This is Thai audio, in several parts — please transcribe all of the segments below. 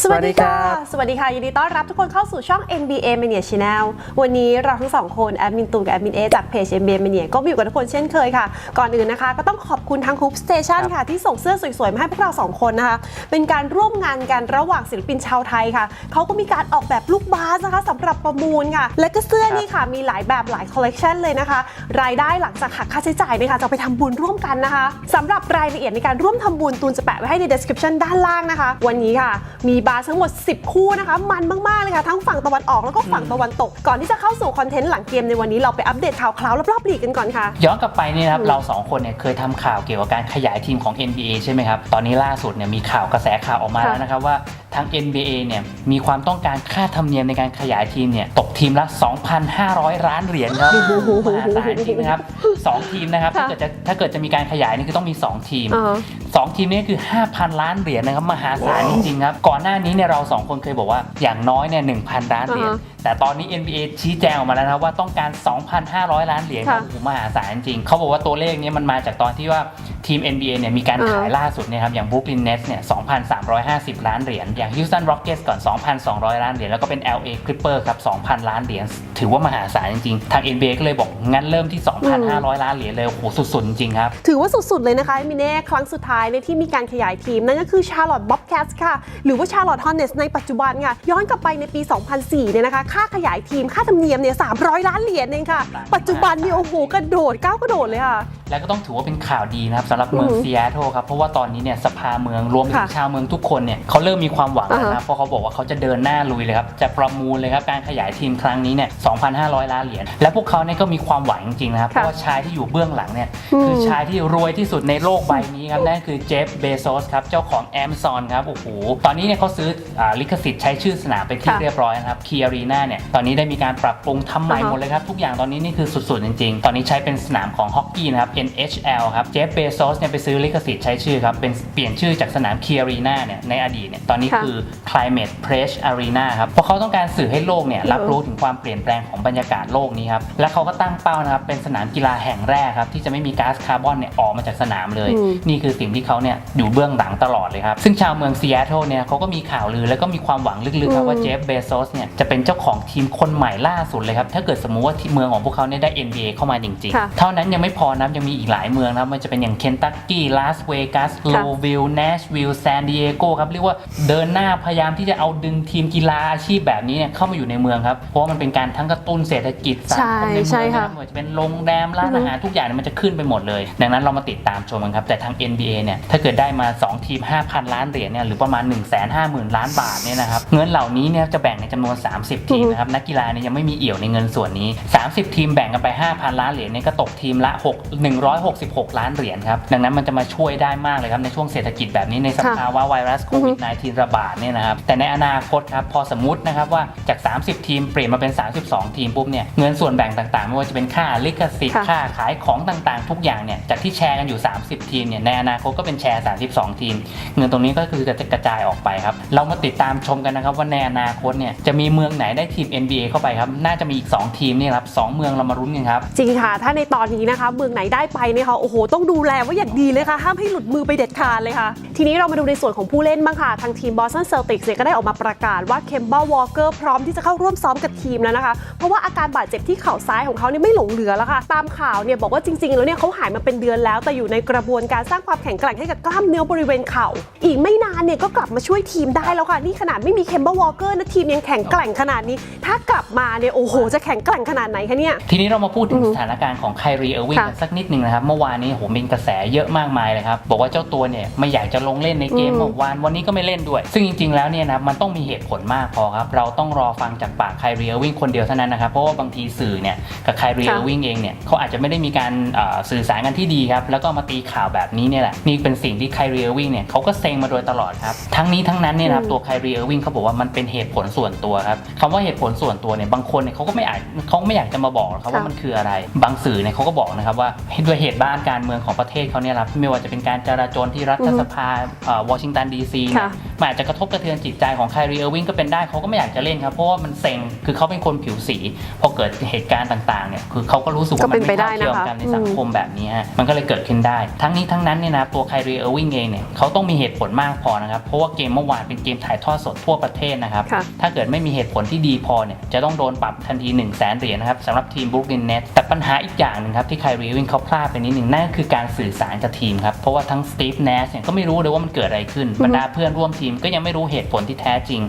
สวัสดีค่ะ สวัสดีค่ะ ยินดีต้อนรับทุกคนเข้าสู่ช่อง NBA Mania Channel วันนี้เราทั้งสองคนแอดมินตูนกับแอดมินเอจากเพจ NBA Mania ก็มาอยู่กับทุกคนเช่นเคยค่ะ ก่อนอื่นนะคะ ก็ต้องขอบคุณทาง Hoop Station ค่ะ ที่ส่งเสื้อสวยๆ มาให้พวกเราสองคนนะคะ เป็นการร่วมงานกันระหว่างศิลปินชาวไทยค่ะ เขาก็มีการออกแบบลูกบาสนะคะสำหรับประมูลค่ะ และก็เสื้อนี่ค่ะมีหลายแบบหลายคอลเลกชันเลยนะคะ รายได้หลังจากหักค่าใช้จ่ายเนี่ยค่ะจะเอาไปทำบุญร่วมกันนะคะสำหรับรายละเอียดในการร่วมทำบุญตูนจะแปะไว้ให้ใน description ด้านล่างนะคะ วันนี้ค่ะมีบาสทั้งหมด 10 คู่นะคะ มันมากๆเลยค่ะ ทั้งฝั่งตะวันออกแล้วก็ฝั่งตะวันตก ก่อนที่จะเข้าสู่คอนเทนต์หลังเกมในวันนี้เราไปอัปเดตข่าวคราวรอบๆลีกกันก่อนค่ะ ย้อนกลับไปนี่นะครับอืมเราสองคนเนี่ยเคยทำข่าวเกี่ยวกับการขยายทีมของ NBA ใช่ไหมครับ ตอนนี้ล่าสุดเนี่ยมีข่าวกระแสข่าวออกมาค่ะแล้วนะครับว่าทาง NBA เนี่ยมีความต้องการค่าธรรมเนียมในการขยายทีมเนี่ยตกทีมละ 2,500 ล้านเหรียญครับมหาศาลจริงนะครับสองทีมนะครับค่ะถ้าเกิดจะถ้าเกิดจะมีการขยายนี่คือต้องมี 2 ทีม เออสองทีมนี้คือ 5,000 ล้านเหรียญนะครับมหาศาลจริงๆครับก่อนหน้านี้เนี่ยเราสองคนเคยบอกว่าอย่างน้อยเนี่ย1,000ล้านเหรียญ อ่าฮะ แต่ตอนนี้ NBA ชี้แจงออกมาแล้วนะครับว่าต้องการ 2,500 ล้านเหรียญค่ะโอ้โหมหาศาลจริง เขาบอกว่าตัวเลขเนี้มันมาจากตอนที่ว่าทีม NBA เนี่ยมีการอ่า ขายล่าสุดเนี่ยครับอย่าง Brooklyn Nets เนี่ย 2,350 ล้านเหรียญ อย่าง Houston Rockets ก่อน 2,200 ล้านเหรียญ แล้วก็เป็น LA Clippers ครับ 2,000 ล้านเหรียญ ถือว่ามหาศาลจริงๆ ทาง NBA ก็เลยบอกงั้นเริ่มที่ 2,500 ล้านเหรียญเลย โอ้โห สุดๆ จริงๆครับ ถือว่าสุด ๆ เลยนะคะมิเน่ครั้งสุดท้ายในยที่มีการขยายทีม นั่นก็คือชาร์ลอตบ๊อบแคสค่ะ หรือว่าชาร์ลอตฮอนเนสในปัจจุบันค่ะ ย้อนกลับไปในปี 2004 เนี่ยนะคะค่าขยายทีมค่าธรรมเนียมเนี่ย300ล้านเหรียญเองค่ะ ปัจจุบันเนี่ยโอ้โหกระโดดก้าวกระโดดเลยค่ะและก็ต้องถือว่าเป็นข่าวดีนะครับสำหรับเมืองอือหือซีแอตเทิลครับเพราะว่าตอนนี้เนี่ยสภาเมืองรวมถึงค่ะชาวเมืองทุกคนเนี่ยเขาเริ่มมีความหวังแล้วอ่านะฮะเพราะเขาบอกว่าเขาจะเดินหน้าลุยเลยครับจะประมูลเลยครับการขยายทีมครั้งนี้เนี่ย 2,500 ล้านเหรียญและพวกเขาเนี่ยก็มีความหวังจริงๆนะครับเพค่ะราะว่าชายที่อยู่เบื้องหลังเนี่ยอืม คือชายที่รวยที่สุดในโลกใบนี้ครับนั่นคือเจฟเบโซสครับเจ้าของ Amazon ครับโอ้โหตอนนี้เนี่ยเขาซื้ออ่าลิขสิทธิ์ใช้ชื่อสนามไปนที่ค่ะ เรียบร้อยนะครับคีอารีนาเนี่ยตอนนี้ได้มีการปรับปรุงทำ ใหม่อ่าฮะหมดเลยครับ ทุกอย่างตอนนี้นี่คือสุด ๆ จริง ๆ ตอนนี้ใช้เป็นสนามของฮอกกี้นะครับ NHL ครับ เจฟเบโซสเนี่ยไปซื้อลิขสิทธิ์ใช้ชื่อครับ เป็นเปลี่ยนชื่อจากสนามคีอารีนาเนี่ยในอดีตเนี่ย ตอนนี้ค่ะคือ Climate Pledge Arena ครับ เพราะเขาต้องการสื่อให้โลกเนี่ยอืมรับรู้ถึงความเปลี่ยนแปลงของบรรยากาศโลกนี้ครับ และเขาก็ตั้งเป้านะครับ เป็นสนามกีฬาแห่งแรกครับ ที่จะไม่มีก๊าซคาร์บอนเนี่ยออกมาจากสนามเลยอืมนี่คือสิ่งที่เขาเนี่ยอยู่เบื้องหลังตลอดเลยครับ ซึ่งชาวเมืองซีแอตเทิลเนี่ยเขาก็มีข่าวลือแล้วก็มีความหวังลึกๆครับว่าเจฟเบโซสเนี่ยจะเป็นเจ้าของทีมคนใหม่ล่าสุดเลยครับถ้าเกิดสมมุติว่าที่เมืองของพวกเขาเนี่ยได้ NBA เข้ามาจริงค่ะๆเท่านั้นยังไม่พอนะยังมีอีกหลายเมืองนะครับ มันจะเป็นอย่างเคนตักกี้ลาสเวกัสโลวิลเนชวิลแซนดิเอโกครับ เรียกว่าเดินหน้าพยายามที่จะเอาดึงทีมกีฬาอาชีพแบบนี้เนี่ยเข้ามาอยู่ในเมืองครับ เพราะว่ามันเป็นการทั้งกระตุ้นเศรษฐกิจสังคมในใช่เมืองค่ะนะครับไม่ว่าจะเป็นโรงแรมร้านอือฮึอาหารทุกอย่างเนี่ยมันจะขึ้นไปหมดเลย ดังนั้นเรามาติดตามชมกันครับ แต่ทาง NBA เนี่ยถ้าเกิดได้มา 2 ทีม 5,000 ล้านเหรียญเนี่ยหรือประมาณ 1 5 0 0 0 0 ล้านบาทเนี่ยนะครับเงินเหล่านี้เนี่ยจะแบ่งในจำนวน 30 ทีมนะครับนักกีฬาเนี่ยยังไม่มีเอี่ยวในเงินส่วนนี้ 30 ทีมแบ่งกันไป 5,000 ล้านเหรียญเนี่ยก็ตกทีมละ 6 166 ล้านเหรียญครับ ดังนั้นมันจะมาช่วยได้มากเลยครับในช่วงเศรษฐกิจแบบนี้ในสภาวะไวรัสโควิด -19 ระบาดเนี่ยนะครับ แต่ในอนาคตครับ พอสมมตินะครับว่าจาก 30 ทีมเปลี่ยนมาเป็น 32 ทีมปุ๊บเนี่ย เงินส่วนแบ่งต่างๆ ไม่ว่าจะเป็นค่าลิขสิทธิ์ ค่ะค่าขายของต่างๆ ทุกอย่างเนี่ย จากที่แชร์กันอยู่ 30 ทีมเนี่ย ในอนาคตก็เป็นแชร์ 32 ทีม เงินตรงนี้ก็คือจะกระจายออกไปครับ เรามาติดตามชมกันนะครับว่าในอนาคตเนี่ยจะมีเมืองไหนได้ทีม NBA เข้าไปครับ น่าจะมีอีก 2 ทีมเนี่ยครับสองเมืองเรามารุ้นกันครับ จริงค่ะ ถ้าในตอนนี้นะคะ เมืองไหนได้ไปเนี่ยค่ะโอ้โหต้องดูแลไว่าอย่างดีเลยค่ะห้ามให้หลุดมือไปเด็ดขาดเลยค่ะ ทีนี้เรามาดูในส่วนของผู้เล่นบ้างค่ะ ทางทีมบอสตันเซลติกเนี่ยก็ได้ออกมาประกาศว่าเคมเบ l วอลเกอร์พร้อมที่จะเข้าร่วมซ้อมกับทีมแล้วนะคะ เพราะว่าอาการบาดเจ็บที่เข่าซ้ายของเขาเนี่ยไม่หลงเหลือแล้วค่ะ ตามข่าวเนี่ยบอกว่าจริงๆ แล้วเนี่ยเขาหายมาเป็นเดือนแล้ว แต่อยู่ในกระบวนการสร้างความแข็งแกร่งให้กับกล้ามเนื้อบริเวณเข่า อีกไม่นานเนี่ยก็กลับมาช่วยทีมได้แล้วค่ะ นี่ขนาดไม่มีเคมเบ l วอลเกอร์นะทีมยังแข็งแกร่งขนาดนี้ ถ้ากลับมาเนี่ยโอ้โหจะแข็งแกร่งขนาดไหนคะเนี่ย ทีนี้เรามาพูดถึงอือฮึสถานการณ์ของไครีเออร์วิงค่ะกันสักนิดหนึ่งนะครับเมื่อวานนี้โหมีกระแสเยอะมากมายเลยครับบอกว่าเจ้าตัวเนี่ยไม่อยากจะลงเล่นในเกมอืม เมื่อวานวันนี้ก็ไม่เล่นด้วย ซึ่งจริงๆแล้วเนี่ยนะมันต้องมีเหตุผลมากพอครับเราต้องรอฟังจากปากไครีเออร์วิงคนเดียวเท่านั้นนะครับเพราะว่าบางทีสื่อเนี่ยกับไครีเออร์วิงเองเนี่ยเขาอาจจะไม่ได้มีการเอ่อสื่อสารกันที่ดีครับแล้วก็มาตีข่าวแบบนี้เนี่ยแหละนี่เป็นสิ่งที่ไครีเออร์วิงเนี่ยเขาก็เซ็งมาโดยตลอดครับทั้งนี้ทั้งนั้นเนี่ยนะครับ อืม ตัวไครีเออร์วิงเขาบอกว่ามันเป็นเหตุผลส่วนตัวครับคำว่าเหตุผลส่วนตัวเนี่ยบางคนเนี่ยเขาก็ไม่อาจเขาไม่อยากจะมาบอกหรอกครับว่าค่ะมันคืออะไร บางสื่อเนี่ยเขาก็บอกนะครับว่าด้วยเหตุบ้านการเมืองของประเทศศเขาเนี่ยครับไม่ว่าจะเป็นการจราจรที่รัฐสภาวอชิงตันดีซีเนี่ยค่ะมันอาจจะกระทบกระเทือนจิตใจของไคลรีเออร์วิงก็เป็นได้เขาก็ไม่อยากจะเล่นครับเพราะว่ามันเซ็งคือเขาเป็นคนผิวสี พอเกิดเหตุการณ์ต่างๆเนี่ยคือเขาก็รู้สึกว่าก็มัเป็นนไปไม่ได้เท่าเทียมนะคะกันในสังคมแบบนี้ฮะมันก็เลยเกิดขึ้นได้ ทั้งนี้ทั้งนั้นเนี่ยนะตัวไคลรีเออร์วิงเองเนี่ยเขาต้องมีเหตุผลมากพอนะครับเพราะว่าเกมเมื่อวานเป็นเกมถ่ายทอดสดทั่วประเทศนะครับค่ะถ้าเกิดไม่มีเหตุผลที่ดีพอเนี่ยจะต้องโดนปรับทันที1 0 0 0 0แสนเหรียญนะครับสำหรับทีมบ r ุ o ก l ินเน t แต่ปัญหาอีกอย่างหนึ่งครับที่ไคลรีวิงเขาพลาดไปนิดหนึ่งนั่นก็คือการสื่อสารกับทีมครับ เพราะว่าทั้งสตีฟเนสเนี่ยก็ไม่รู้เลยว่ามันเกิดอะไรขึ้นบรรดาเพื่อนร่วมทีมก็ยังไม่รู้เหตุผลที่แท้จริง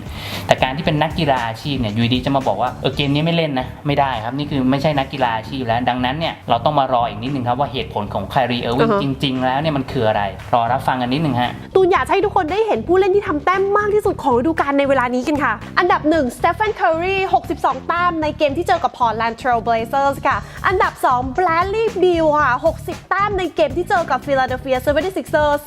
แต่การที่เป็นนักกีฬาอาชีพเนี่ยอยู่ดีจะมาบอกว่าเออเกมนี้ไม่เล่นนะไม่ได้ครับนี่คือไม่ใช่นักกีฬาอาชีพแล้ว ดังนั้นเนี่ยเราต้องมารออีกนิดนึงครับว่าเหตุผลของไคลรีเออร์วิงอือฮะจริง ๆ แล้วเนี่ยมันคืออะไร รอรับฟังกันนิดนึงฮะตูนอยากให้ทุกคนได้เห็นผู้เล่นที่ทำแต้มมากที่สุดของฤดูกาลในเวลานี้กันค่ะ อันดับ1สเตฟ a n น c u r r y 62 แต้มในเกมที่เจอกับ Portland Trail Blazers ค่ะ อันดับ 2 Bradley Beal ค่ะ60 แต้มในเกมที่เจอกับ Philadelphia 76ers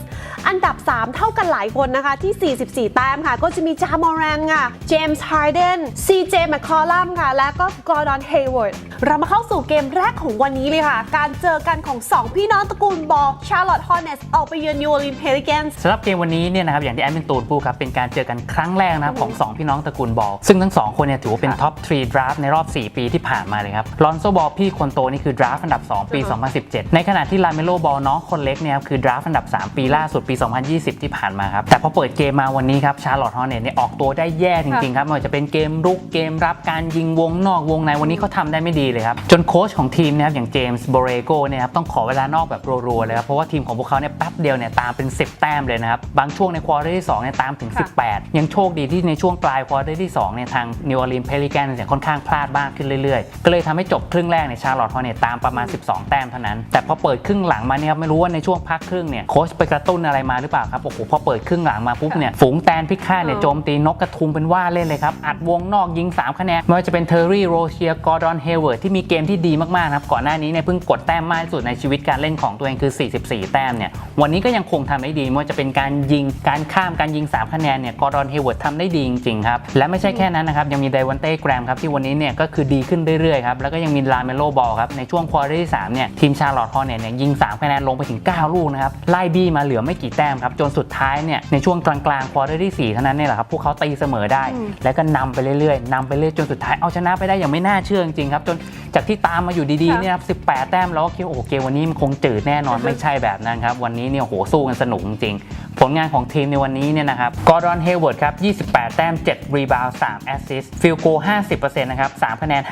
อันดับ 3 เท่ากันหลายคนนะคะ ที่ 44 แต้มค่ะ ก็จะมีจามอรันค่ะ James Harden CJ McCollum ค่ะ และก็ Gordon Hayward เรามาเข้าสู่เกมแรกของวันนี้เลยค่ะ การเจอกันของ 2 พี่น้องตระกูลบอล Charlotte Hornets ออกไปเยือน New Orleans Pelicans สำหรับเกมวันนี้เนี่ยนะครับอย่างที่แอดมินตูนพูดครับเป็นการเจอกันครั้งแรกนะครับของ 2 พี่น้องตระกูลบอลซึ่งทั้ง 2 คนเนี่ยถือว่าเป็นท็อป3ดราฟในรอบ 4 ปีที่ผ่านมาเลยครับลอนโซบอลพี่คนโตนี่คือดราฟอันดับ 2 ปีอื7 ในขณะที่ลาเมโลบอลน้องคนเล็กเนี่ยครับคือดราฟอันดับ 3 ปีล่าสุดปี 2020 ที่ผ่านมาครับ แต่พอเปิดเกมมาวันนี้ครับชาร์ลอตฮอเนตเนี่ยออกตัวได้แย่จริงๆครับไม่ว่าจะเป็นเกมรุกเกมรับการยิงวงนอกวงในวันนี้เขาทำได้ไม่ดีเลยครับ จนโค้ชของทีมนะครับอย่างเจมส์โบเรโกเนี่ยครับต้องขอเวลานอกแบบรัวๆเลยครับเพราะว่าทีมของพวกเขาเนี่ยแป๊บเดียวเนี่ยตามเป็น 10 แต้มเลยนะครับบางช่วงในควอเตอร์ที่2เนี่ยตามถึง 18 ยังโชคดีที่ในช่วงปลายควอเตอร์ที่2เนี่ยทางนิวออร์ลีนเพลิแกนเนี่ยค่อนข้างพลาดมากขึ้นเรื่อยๆ ก็เลยทำให้จบครึ่งแรกในชาร์ลอตฮอเนตตามประมาณ 12 แต้มเท่านั้นแต่พอเปิดครึ่งหลังมาเนี่ยครับไม่รู้ว่าในช่วงพักครึ่งเนี่ยโค้ชไปกระตุ้นอะไรมาหรือเปล่าครับโอ้โหพอเปิดครึ่งหลังมาปุ๊บเนี่ยฝูงแตนพิฆาตเนี่ยเออโจมตีนกกระทุงเป็นว่าเล่นเลยครับอัดวงนอกยิงสามคะแนนไม่ว่าจะเป็นเทอร์รี่โรเชียกอร์ดอนเฮเวิร์ดที่มีเกมที่ดีมากๆนะครับก่อนหน้านี้เนี่ยเพิ่งกดแต้มมากที่สุดในชีวิตการเล่นของตัวเองคือ 44 แต้มเนี่ยวันนี้ก็ยังคงทำได้ดีไม่ว่าจะเป็นการยิงการข้ามการยิง 3 คะแนนเนี่ยกอร์ดอนเฮเวิร์ดทำได้ดีจริงๆครับและไม่ใช่แค่นั้นนะครับยังมีไดวันเต้แกรมครับที่วันนี้เนี่ยก็คือดีขึ้นเรื่อยๆครับแล้วก็ยังมีลาเมโลบอลครับในช่วงควอเตอร์ที่3เนี่ยทีมชาร์ลอตฮอร์เนตเนี่ยยิง3คะแนนลงไปถึง 9 ลูกนะครับไล่บี้มาเหลือไม่กี่แต้มครับจนสุดท้ายเนี่ยในช่วงกลางๆควอเตอร์ที่สี่เท่านั้นเนี่ยแหละครับพวกเขาตีเสมอได้อืมแล้วก็นำไปเรื่อยๆนำไปเรื่อยจนสุดท้ายเอาชนะไปได้อย่างไม่น่าเชื่อจริงๆครับจนจากที่ตามมาอยู่ดีๆค่ะเนี่ยครับ18 แต้มแล้วก็คิดว่าโอ้โหเกมวันนี้มันคงจืดแน่นอนอือฮึไม่ใช่แบบนั้นครับวันนี้เนี่ยโอ้โหสู้กันสนุกจริงๆผลงานของทีมในวันนี้เนี่ยนะครับ กอร์ดอน เฮเวิร์ดครับ 28 แต้ม 7 รีบาวด์3แอสซิสต์ ฟิลโก 50%นะครับ 3 คะแนน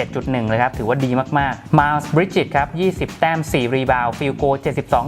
57.1 เลยครับ ถือว่าดีมากๆ มาลส์บริดจิตครับ 20แต้ม 4 รีบาวฟิลโก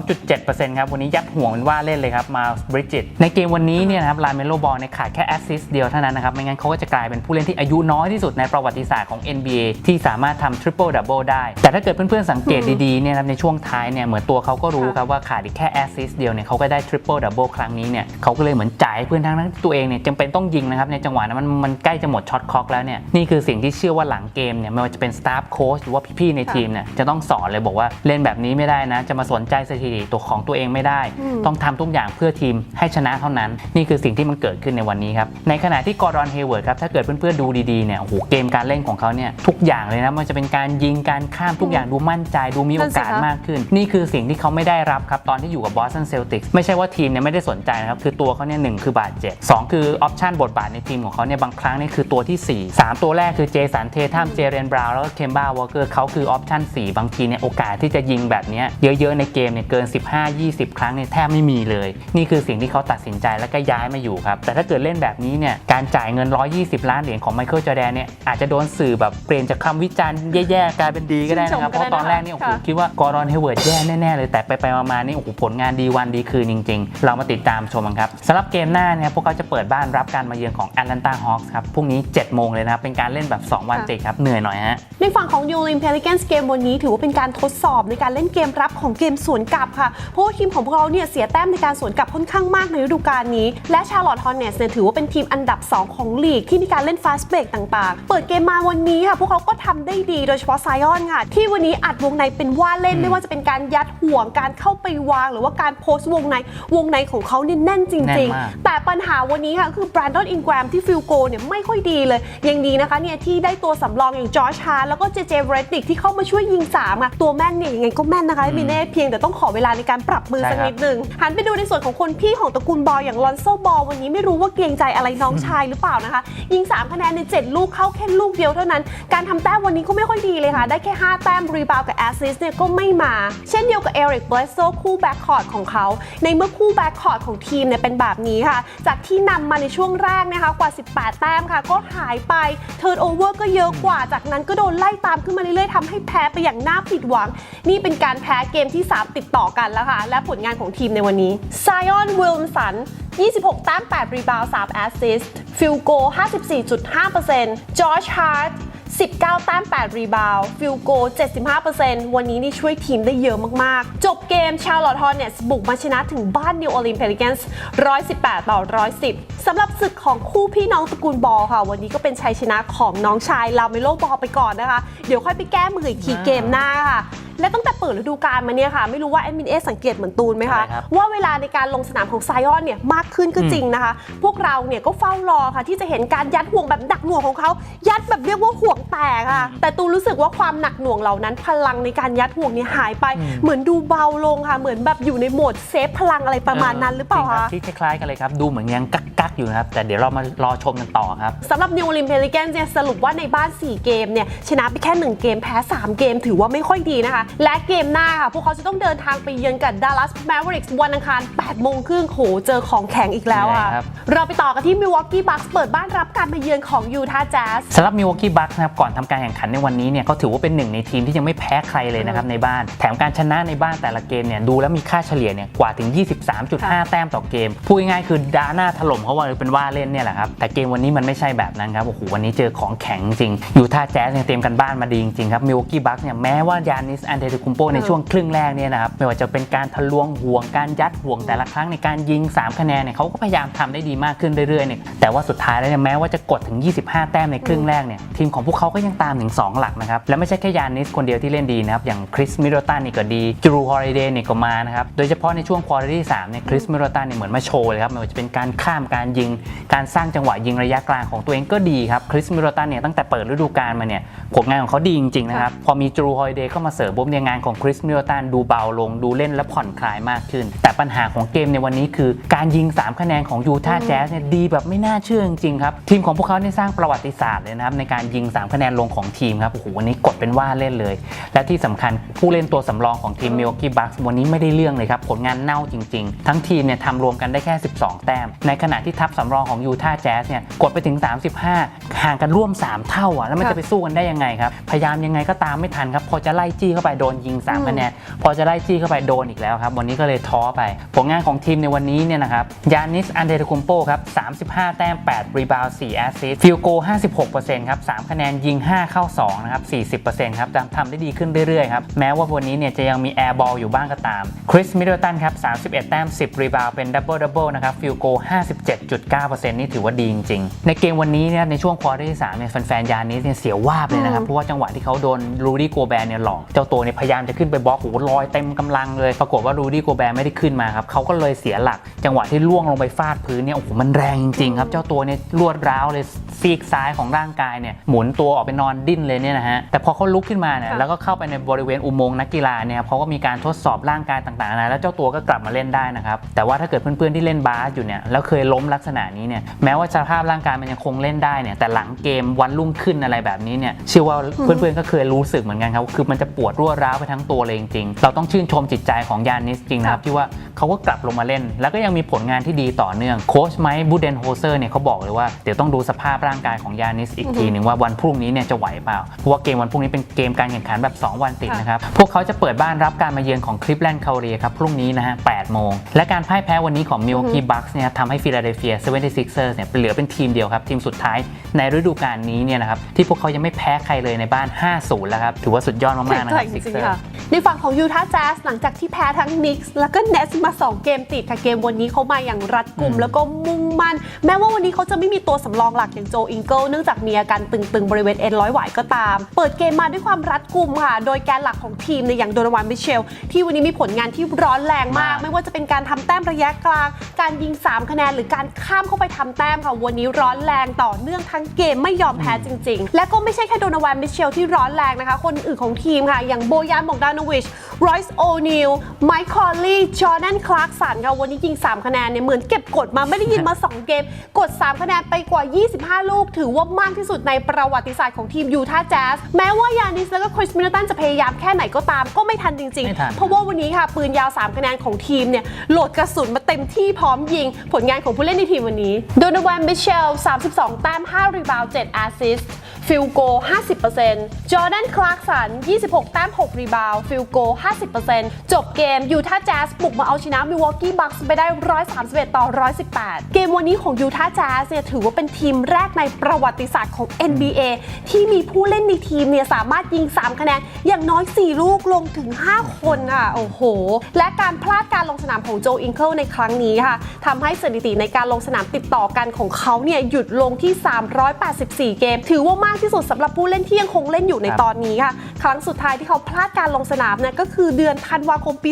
72.7%ครับวันนี้ยัดห่วงเป็นว่าเล่นเลยครับมาบริจิตในเกมวันนี้เนี่ยนะครับลาเมโลบอลเนี่ยขาดแค่แอสซิสต์เดียวเท่านั้นนะครับไม่งั้นเขาก็จะกลายเป็นผู้เล่นที่อายุน้อยที่สุดในประวัติศาสตร์ของ NBA ที่สามารถทำทริปเปิลดับเบิลได้ แต่ถ้าเกิดเพื่อนๆสังเกตดีๆเนี่ยนะครับในช่วงท้ายเนี่ยเหมือนตัวเขาก็รู้ครับว่าขาดอีกแค่แอสซิสต์เดียวเนี่ยเขาก็ได้ทริปเปิลดับเบิลครั้งนี้เนี่ยเขาก็เลยเหมือนจ่ายเพื่อนทั้งนั้นตัวเองเนี่ยจำเป็นต้องยิงนะครับในจังหวะนั้นมันมันใกล้จะหมดช็อตคล็อกแล้วเนี่ยนี่คือสิ่งที่เชื่อว่าหลังเกมเนี่ยไม่ว่าจะเป็นสตาฟโค้ชหรือว่าพี่ๆในทีมเนี่ยจะต้องสอนเลยบอกว่าเล่นแบบนี้ไม่ได้นะ จะมาสนใจสถิติตัวของตัวเองไม่ได้อืมต้องทำทุกอย่างเพื่อทีมให้ชนะเท่านั้น นี่คือสิ่งที่มันเกิดขึ้นในวันนี้ครับ ในขณะที่กอร์ดอนเฮเวิร์ดครับ ถ้าเกิดเพื่อนๆดูดีๆเนี่ย โอ้โห เกมการเล่นของเขาเนี่ย ทุกอย่างเลยนะไมันจะเป็นการยิง การข้ามทุกอย่างดูมั่นใจ ดูมีโอกาสนั่นสิคะมากขึ้น นี่คือสิ่งที่เขาไม่ได้รับครับ ตอนที่อยู่กับบอสตันเซลติกไม่ใช่ว่าทีมเนี่ยไม่ได้สนใจนะครับ คือตัวเขาเนี่ยหนึ่งคือบาดเจ็บสองคือออปชันบทบาทในทีมของเขาเนี่ยบางครั้งเนี่ยคือตัวที่สี่สามตัวแรกคือเจสันเททัมเจเรนบราวน์แล้วก็เคมบ้าวอลเกอร์เขาคือออปชันสี่บางทีเนี่ยโอกาสที่จะยิงแบบเนี้ยเยอะๆในเกมเนี่ยเกิน 15-20 ครั้งเนี่ยแทบไม่มีเลย นี่คือสิ่งที่เขาตัดสินใจแล้วก็ย้ายมาอยู่ครับ แต่ถ้าเกิดเล่นแบบนี้เนี่ยการจ่ายเงิน 120 ล้านเหรียญของไมเคิลจอร์แดนเนี่ยอาจจะโดนสื่อแบบเปลี่ยนจากคำวิจารณ์แย่ๆกลายเป็นดีก็ได้นะครับ เพราะตอนแรกเนี่ยโอ้โหค่ะคิดว่ากอร์ดอนเฮเวิร์ดแย่แน่ๆเลยแต่ไปๆมาๆนี่โอ้โหผลงานดีวันดีคืนจริง ๆ เรามาติดตามชมกันครับสำหรับเกมหน้าเนี่ยพวกเขาจะเปิดบ้านรับการมาเยือนของแอตแลนตาฮอคส์ครับพรุ่งนี้ 7 โมงเลยนะครับเป็นการเล่นแบบ 2 วันค่ะติดครับเหนื่อยหน่อยฮะในฝั่งของยูรินเพลิแกนส์เกมวันนี้ถือว่าเป็นการทดสอบในการเล่นเกมรับของเกมสวนกลับค่ะ เพราะว่าทีมของพวกเราเนี่ยเสียแต้มในการสวนกลับค่อนข้างมากในฤดูกาลนี้ และชาร์ลอตฮอนเนสเนี่ยถือว่าเป็นทีมอันดับ 2 ของลีกที่มีการเล่นฟาสเบรกต่างๆ เปิดเกมมาวันนี้ค่ะ พวกเขาก็ทำได้ดีโดยเฉพาะไซออนค่ะ ที่วันนี้อัดวงในเป็นว่าเล่นอืมไม่ว่าจะเป็นการยัดห่วงการเข้าไปวาง หรือว่าการโพสต์วงในวงในของเขาเนี่ยแน่นจแน่รินงมากๆแต่ปัญหาวันนี้ค่ะคือแบรนดอนอินแกรมที่ฟิลโกเนี่ยไม่ค่อยดีเลยยังดีนะคะเนี่ยที่ได้ตัวสำรองอย่างจอร์จฮาร์แล้วก็เจเจเรติกที่เข้ามาช่วยยิงสามอะตัวแม่นเนี่ยยังไงก็แม่นนะคะมิเน่เพียงแต่ต้องขอเวลาในการปรับมือสักใช่ครับนิดนึงหันไปดูในส่วนของคนพี่ของตระกูลบอลอย่างลอนโซบอลวันนี้ไม่รู้ว่าเกรงใจอะไรน้องชายหรือเปล่านะคะ ยิง 3 คะแนนใน 7 ลูกเข้าแค่ลูกเดียวเท่านั้น การทำแต้มวันนี้ก็ไม่ค่อยดีเลยค่ะ ได้แค่ 5 แต้มรีบาวกับแอสซิสเนี่ยก็ไม่มา เช่นเดียวกับเอริกเบรสโซคู่แบ็คคอร์ดของเขา ในเมื่อคู่แบ็คคอร์ดของทีมเนี่ยเป็นแบบนี้ค่ะ จากที่นำมาในช่วงแรกนะคะกว่า 18 แต้มค่ะ ก็หายไปเทิร์นโอเวอร์ก็เยอะกว่าจากนั้นก็โดนไล่ตามขึ้นมาเรื่อยๆทำให้แพ้ไปอย่างน่าผิดหวังนี่เป็นการแพ้เกมที่ 3 ติดต่อกันแล้วค่ะ และผลงานของทีมในวันนี้ไซออนวิลมสัน 26 แต้ม 8 รีบาวด์3แอสซิสต์ฟิลโก 54.5%จอร์จฮาร์ด19 แต้ม 8 รีบาวด์ฟิลโก 75%วันนี้นี่ช่วยทีมได้เยอะมาก ๆ จบเกมชาร์ลอตฮอร์เนสบุกมาชนะถึงบ้านนิวออร์ลีนเพลิแกนส์118 ต่อ 110 สำหรับศึกของคู่พี่น้องตระกูลบอลค่ะ วันนี้ก็เป็นชัยชนะของน้องชายลาเมโลบอลไปก่อนนะคะ เดี๋ยวค่อยไปแก้มืออีกทีเกมหน้าค่ะ และตั้งแต่เปิดฤดูกาลมาเนี่ยค่ะ ไม่รู้ว่าแอดมินเอสังเกตเหมือนตูนไหมคะอะไรครับว่าเวลาในการลงสนามของไซออนเนี่ยมากขึ้นก็จริงนะคะ พวกเราเนี่ยก็เฝ้ารอค่ะ ที่จะเห็นการยัดห่วงแบบหนักหน่วงของเขา ยัดแบบเรียกว่าห่วงแตกค่ะ แต่ตูนรู้สึกว่าความหนักหน่วงเหล่านั้น พลังในการยัดห่วงเนี่ยหายไปอืมเหมือนดูเบาลงค่ะ เหมือนแบบอยู่ในโหมดเซฟพลังอะไรประมาณนั้นหรือเปล่าจงคคะบที่คล้ายๆกันเลยครับดูเหมือนยังกักกักๆอยู่นะครับแต่เดี๋ยวเรามารอชมกันต่อครับสำหรับนิว o ลิมเพลิแกนเนี่ยสรุปว่าในบ้าน 4 เกมเนี่ยชนะไปแค่ 1 เกมแพ้ 3 เกมถือว่าไม่ค่อยดีนะคะและเกมหน้าค่ะ พวกเขาจะต้องเดินทางไปเยือนกับ Dallas Mavericks วันอังคาร 8 โมงครึ่งโห เจอของแข็งอีกแล้วค่ะใช่ครับ เราไปต่อกันที่ Milwaukee Bucks เปิดบ้านรับการมาเยือนของ Utah Jazz สำหรับ Milwaukee Bucks นะครับก่อนทำการแข่งขันในวันนี้เนี่ยก็ถือว่าเป็นหนึ่งในทีมที่ยังไม่แพ้ใครเลยนะครับในบ้าน แถมการชนะในบ้านแต่ละเกมเนี่ยดูแล้วมีค่าเฉลี่ยเนี่ยกว่าถึง 23.5 แต้มต่อเกม พูดง่ายๆคือดาหน้าถล่มเขาว่าเป็นว่าเล่นเนี่ยแหละครับ แต่เกมวันนี้มันไม่ใช่แบบนั้นครับโอ้โหวันนี้เจอของแข็งจริงยูทาแจ๊สเนี่ยเตรียมกันบ้านมาดีจริงๆครับ Milwaukee Bucks เนี่ยแม้ว่ายานิสอันเดรคุมโปในช่วงครึ่งแรกเนี่ยนะครับไม่ว่าจะเป็นการทะลวงห่วงการยัดห่วงแต่ละครั้งในการยิง 3 คะแนนเนี่ยเขาก็พยายามทำได้ดีมากขึ้นเรื่อยๆเนี่ยแต่ว่าสุดท้ายแล้วเนี่ยแม้ว่าจะกดถึง 25 แต้มในครึ่งแรกเนี่ยทีมของพวกเขาก็ยังตามถึง 2 หลักนะครับและไม่ใช่แค่ยานิสคนเดียวที่เล่นดีนะครับอย่างคริสมิโรตันนี่ก็ดีจูรูฮอริเดย์นี่ก็มานะครับโดยเฉพาะในช่วงควอเตอร์ที่3เนี่ยคริสมิโรตันเนี่ยเหมือนมาโชว์เลยครับไม่ว่าจะเป็นการข้ามการยิง การสร้างจังหวะยิงระยะกลางของตัวเองก็ดีครับคริสมิโรตันเนี่ยตั้งแต่เปิดฤดูกาลมาเนี่ยผลงานของเขาดีจริงๆนะครับพอมีจูรูฮอริเดย์เข้ามาเสริมปุ๊บเนี่ยงานของคริสมิโรตันดูเบาลงดูเล่นและผ่อนคลายมากขึ้น แต่ปัญหาของเกมในวันนี้คือ การยิง 3 คะแนนของยูทาห์แจ๊สเนี่ยดีแบบไม่น่าเชื่อจริงๆครับ ทีมของพวกเขาเนี่ยสร้างประวัติศาสตร์เลยนะครับในการยิง 3 คะแนนลงของทีมครับโอ้โหวันนี้กดเป็นว่าเล่นเลย และที่สำคัญผู้เล่นตัวสำรองของทีมมิ l ว a กี้บัคส์วันนี้ไม่ได้เรื่องเลยครับผลงานเน่าจริง ๆ ทั้งทีมเนี่ยทำรวมกันได้แค่ 12 แต้ม ในขณะที่ทัพสำรองของยูทาห์แจ๊สเนี่ยกดไปถึง 35 ห่างกันร่วม 3 เท่าอะแล้วมันค่ะจะไปสู้กันได้ยังไงครับพยายามยังไงก็ตามไม่ทันครับพอจะไล่จี้เข้าไปโดนยิงอืม3คะแนนพอจะไล่จี้เข้าไปโดนอีกแล้วครับ วันนี้ก็เลยท้อไป ผลงานของทีมในวันนี้เนี่ยนะครับยานิสอันเดรคุมโปครับ35 แต้ม 8 รีบาวด์4แอสซิสต์ฟิลโก 56%ครับ3คะแนนยิง 5 เข้า 2 นะครับ 40%ครับทำได้ดีขึ้นเรื่อยๆครับ แม้ว่าวันนี้เนี่ยจะยังมีแอร์บอลอยู่บ้างก็ตามคริสมิดเดิลตันครับ 31 แต้ม 10 รีบาวด์เป็นดับเบิลดับเบิลนะครับฟิลโก 57.9%นี่ถือว่าดีจริงๆ ในเกมวันนี้เนี่ยในช่วงควอเตอร์ที่3เนี่ยแฟนๆยานิสเนี่ยเสียววาบเลยนะครับเพราะว่าจังหวะที่เขาโดนรูดี้โกแบร์เนี่ยหลอกเจ้าตัวเนี่ยพยายามจะขึ้นไปบล็อกโอ้โหลอยเต็มกำลังเลย ปรากฏว่ารูดี้โกแบร์ไม่ได้ขึ้นมาครับเขาก็เลยเสียหลัก จังหวะที่ล่วงลงไปฟาดพื้นเนี่ยโอ้โหมันแรงจริงๆครับ เจ้าตัวเนี่ยรวดร้าวเลยซีกซ้ายของร่างกายเนี่ยหมุนตัวออกไปนอนดิ้นเลยเนี่ยนะฮะแต่พอเขาลุกขึ้นมาเนี่ยค่ะแล้วก็เข้าไปในบริเวณอุโมงค์นักกีฬาเนี่ยเขาก็มีการทดสอบร่างกายต่างๆนะแล้วเจ้าตัวก็กลับมาเล่นได้นะครับแต่ว่าถ้าเกิดเพื่อนๆที่เล่นบาสอยู่เนี่ยแล้วเคยล้มลักษณะนี้เนี่ยแม้ว่าสภาพร่างกายมันยังคงเล่นได้เนี่ยแต่หลังเกมวันรุ่งขึ้นอะไรแบบนี้เนี่ยเชื่อว่าเพื่อนๆก็เคยรู้สึกเหมือนกันครับคือมันจะปวดรวดร้าวไปทั้งตัวเลยจริงๆ เราต้องชื่นชมจิตใจของยานิสจริงนะครับที่ว่าเขาก็กลับลงมาเล่น แล้วก็ยังมีผลงานที่ดีต่อเนื่องโค้ชไมค์บูเดนโฮเซอร์เนี่ยเขาบอกเลยว่าเดี๋ยวต้องดูสภาพร่างกายของยานิสอีกทีหนึ่งว่าวันพรุ่งนี้เนี่ยจะไหวเปล่าเพราะว่าเกมวันพรุ่งนี้เป็นเกมการแข่งขันแบบ 2 วันติดนะครับพวกเขาจะเปิดบ้านรับการมาเยือนของคลิฟแลนด์คาเรียครับพรุ่งนี้นะฮะ8โมงและการพ่ายแพ้วันนี้ของมิ l ว a กี้บัคส์เนี่ยทำให้ฟิลาเดลเฟีย 76ers เนี่ยเหลือเป็นทีมเดียวครับทีมสุดท้ายในฤดูกาลนี้เนี่ยนะครับที่พวกเขายังไม่แพ้ใครเลยในบ้าน 5-0 แล้วครับถือว่าสุดยอดมากๆนะคแข็รับงจริง Sixers ๆค่ะในฝั่งของยูทาห์แจ๊สหลังจากที่แพ้ทั้งนิกส์แล้วก็เนสมา 2 เกมติดค่ะเกมวันนี้เขามาอย่างรัดกุมอืมแล้วก็มุ่งมั่น แม้ว่าวันนี้เขาจะไม่มีตัวสำรองหลักอย่างโจอิงเกิลเนื่องจากมีอาการตึงๆ บริเวณเอ็นร้อยหวายก็ตาม เปิดเกมมาด้วยความรัดกุมค่ะ โดยแกนหลักของทีมในยอย่างโดนวันมิเชล ที่วันนี้มีผลงานที่ร้อนแรงมาก ไม่ว่าจะเป็นการทำแต้มระยะกลาง การยิง 3 คะแนนหรือการข้ามเข้าไปทำแต้มค่ะวันนี้ร้อนแรงต่อเนื่องทั้งเกมไม่ยอมแพ้จริง ๆ และก็ไม่ใช่แค่โดนวันมิเชลที่ร้อนแรงนะคะ คนอื่นของทีมค่ะอย่างโบยานบองดานวิชรอยส์โอนิลไมค์คอลลี่จอร์แดนคลาร์กสันค่ะวันนี้ยิง 3 คะแนนเนี่ยเหมือนเก็บกดมาไม่ได้ยินมา 2 เกม กด 3 คะแนนไปกว่า 25 ลูก ถือว่ามากที่สุดในประวัติศาสตร์ของทีมยูทาห์แจ๊สแม้ว่ายานิสแล้วก็คริสมิลตันจะพยายามแค่ไหนก็ตามก็ไม่ทันจริงไม่ทันๆเพราะว่าวันนี้ค่ะ ปืนยาว 3 คะแนนของทีมเนี่ยโหลดกระสุนมาเต็มที่พร้อมยิง ผลงานของผู้เล่นในทีมวันนี้โดนวันมิเชล 32 แต้ม 5 รีบาวด์7แอสซิสต์ฟิลโก 50%จอร์แดน คลาร์กสัน 26 แต้ม6 รีบาวฟิลโก 50%จบเกมยูทาห์แจ๊สบุกมาเอาชนะมิวอกกี้บัคส์ไปได้ 131 ต่อ 118 เกมวันนี้ของยูทาห์แจ๊สเนี่ยถือว่าเป็นทีมแรกในประวัติศาสตร์ของ NBA ที่มีผู้เล่นในทีมเนี่ยสามารถยิง 3 คะแนน อย่างน้อย 4 ลูกลงถึง 5 คนค่ะ โอ้โห และการพลาดการลงสนามของโจอิงเคิลในครั้งนี้ค่ะทำให้สถิติในการลงสนามติดต่อกันของเขาเนี่ยหยุดลงที่ 384 เกม ถือว่ามากที่สุดสำหรับผู้เล่นที่ยังคงเล่นอยู่ในตอนนี้ค่ะ ครั้งสุดท้ายที่เขาพลาดการลงสนามเนี่ยก็คือเดือนธันวาคมปี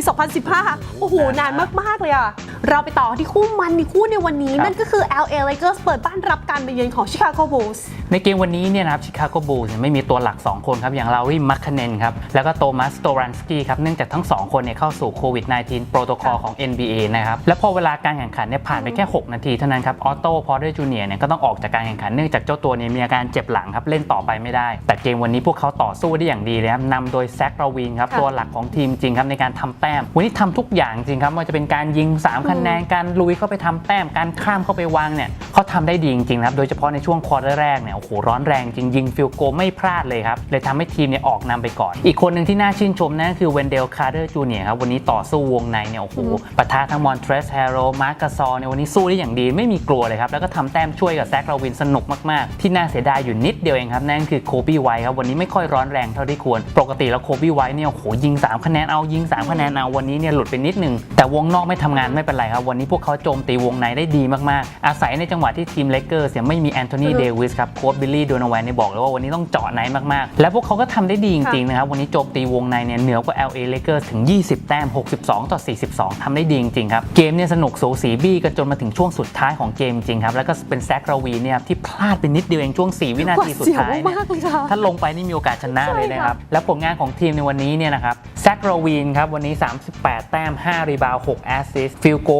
2015 โอ้โห นานมาก ๆ เลยอะ เราไปต่อที่คู่มันในคู่ในวันนี้ครับนั่นก็คือ LA Lakers เปิดบ้านรับการไปเยือนของ Chicago Bulls ในเกมวันนี้เนี่ยนะครับชิคาโกบูลส์ไม่มีตัวหลัก 2 คนครับ อย่างลารีมัคคเนนครับ แล้วก็โตมัสโตรันสกี้ครับ เนื่องจากทั้ง 2 คนเนี่ยเข้าสู่โควิด -19 โปรโตคอลของ NBA นะครับ และพอเวลาการแข่งขันเนี่ยผ่านไปแค่ 6 นาทีเท่านั้นครับ ออโต้พอร์เตอร์จูเนียเนี่ยก็ต้องออกจากการแข่งขันเนื่องจากเจ้าตัวเนี่ยมีอาการเจ็บหลังครับ เล่นต่อไปไม่ได้ แต่เกมวันนี้พวกเขาต่อสู้ได้อย่างดีเลยครับนำโดยแซคราวินครับค่ะตัวหลักของทีมจริงครับในการทำแต้ม วันนี้ทำทุกอย่างจริงครับไม่ว่าจะเป็นการยิง3คะแนนการลุยเข้าไปทำแต้มการข้ามเข้าไปวางเนี่ยเขาทำได้ดีจริงๆนะครับโดยเฉพาะในช่วงควอเตอร์แรกเนี่ยโอ้โหร้อนแรงจริงยิงฟิลโกไม่พลาดเลยครับเลยทำให้ทีมเนี่ยออกนำไปก่อน อีกคนหนึ่งที่น่าชื่นชมนั่นก็คือเวนเดลคาร์เดอร์จูเนียครับวันนี้ต่อสู้วงในเนี่ยโอ้โหปะทะทั้งมอนเทรสแฮโรมาร์กาซอในยวันนี้สู้ได้อย่างดีไม่มีกลัวเลยครับแล้วก็ทำแต้มช่วยกับแซคราวินสนุกมากๆ ที่น่าเสียดายอยู่นิดเดียวเองครับนั่นคือโคบี้ไวท์ครับวันนี้ไม่ค่อยร้อนแรงเท่าที่ควร ปกติแล้วโคบี้ไวท์เนี่ยโอ้โหยิง 3 คะแนนเอายิง 3 คะแนนเอาวันนี้เนี่ยหลุดไปนิดนึงแต่วงนอกไม่ทำงานไม่เป็นไรครับ วันนี้พวกเขาโจมตีวงในได้ดีมากๆ อาศัยในจังหวะที่ทีมเลกเกอร์เนี่ยไม่มีแอนโทนีอือฮึเดวิสครับโค้ชบิลลี่โดนแวนเนี่ยบอกเลยว่าวันนี้ต้องเจาะไนท์มากๆ และพวกเขาก็ทำได้ดีจริงๆนะครับวันนี้โจมตีวงในเนี่ยเหนือกว่า LA Lakers ถึง 20 แต้ม 62 ต่อ 42ทำได้ดีจริงๆครับเกมเนี่ยสนุกสูสีบี้กันจนมาถึงช่วงสุดท้ายของเกมจริงครับแล้วก็เป็นแซคราวีเนี่ยที่พลาดไปนิดเดียวเองช่วง 4 วินาทีสุดท้ายเนี่ยมากเลยค่ะถ้าลงไปนี่มีโอกาสชนะใช่เลยนะครับและผลงานของทีมในวันนี้เนี่ยนะครับแซคโรวีนครับวันนี้ 38 แต้ม 5 รีบาว 6 แอสซิสฟิลโก